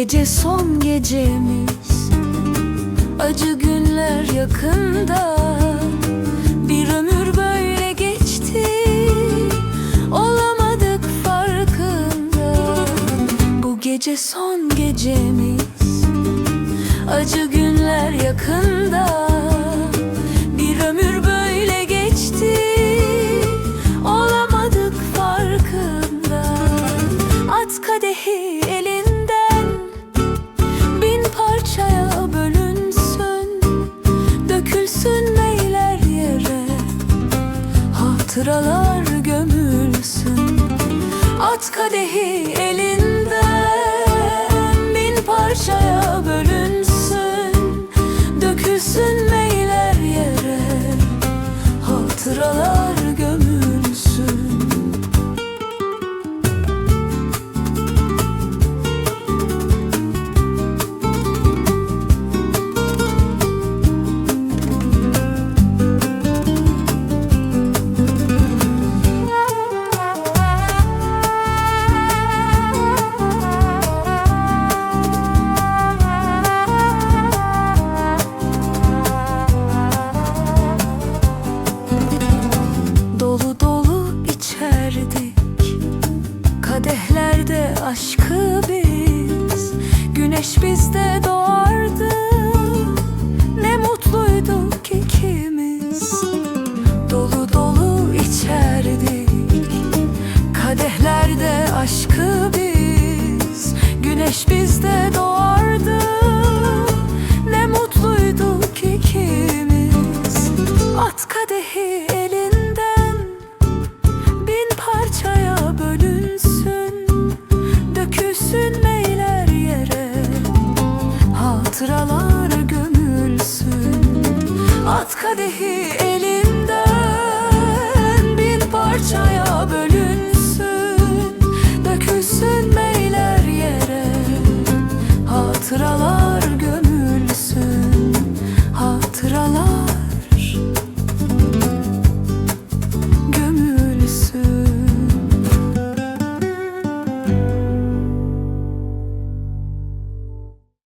gece son gecemiz. Acı günler yakında. Bir ömür böyle geçti. Olamadık farkında. Bu gece son gecemiz. Acı günler yakında. Bir ömür böyle geçti. Olamadık farkında. At kadehi Hatıralar gömülsün. At kadehi elinden aşkı biz. Güneş bizde doğardı. Ne mutluyduk ikimiz. Dolu dolu içerdik. Kadehlerde aşkı biz. Güneş bizde doğardı kadehi elinden Bin parçaya bölünsün Dökülsün meyler yere Hatıralar